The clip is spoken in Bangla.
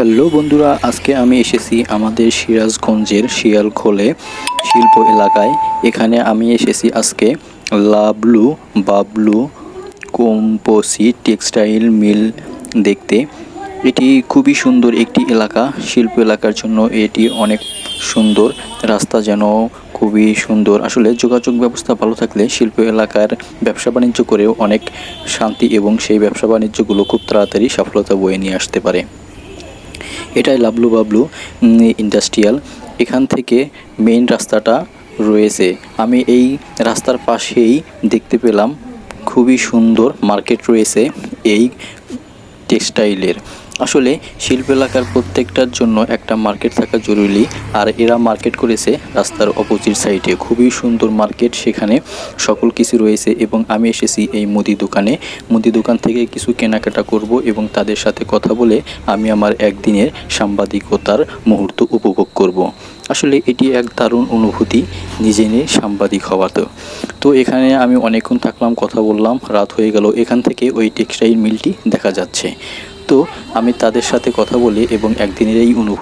হ্যালো বন্ধুরা, আজকে আমি এসেছি আমাদের সিরাজগঞ্জের শিয়ালখোলে শিল্প এলাকায়। এখানে আমি এসেছি আজকে Lablu Bablu composite textile mill দেখতে। এটি খুবই সুন্দর একটি এলাকা, শিল্প এলাকার জন্য এটি অনেক সুন্দর। রাস্তা যেন খুবই সুন্দর। আসলে যোগাযোগ ব্যবস্থা ভালো থাকলে শিল্প এলাকার ব্যবসা বাণিজ্য করেও অনেক শান্তি এবং সেই ব্যবসা বাণিজ্যগুলো খুব তাড়াতাড়ি সফলতা বয়ে নিয়ে আসতে পারে। এটাই লাবলু বাবলু ইন্ডাস্ট্রিয়াল এখান থেকে মেইন রাস্তাটা রয়েছে। আমি এই রাস্তার পাশেই দেখতে পেলাম খুবই সুন্দর মার্কেট রয়েছে এই টেক্সটাইলের আসলে শিল্প এলাকার প্রত্যেকটার জন্য একটা মার্কেট থাকা জরুরি, আর এরা মার্কেট করেছে রাস্তার অপোজিট সাইডে খুবই সুন্দর মার্কেট সেখানে সকল কিছু রয়েছে এবং আমি এসেছি এই মুদি দোকানে। মুদি দোকান থেকে কিছু কেনাকাটা করব এবং তাদের সাথে কথা বলে আমি আমার একদিনের সাংবাদিকতার মুহূর্ত উপভোগ করব। আসলে এটি এক দারুণ অনুভূতি, নিজে নিয়ে সাংবাদিক হওয়া তো তো এখানে আমি অনেকক্ষণ থাকলাম, কথা বললাম, রাত হয়ে গেল। এখান থেকে ওই টেক্সটাইল মিলটি দেখা যাচ্ছে। তো আমি তাদের সাথে কথা বলি এবং একদিনের এই অনুভূতি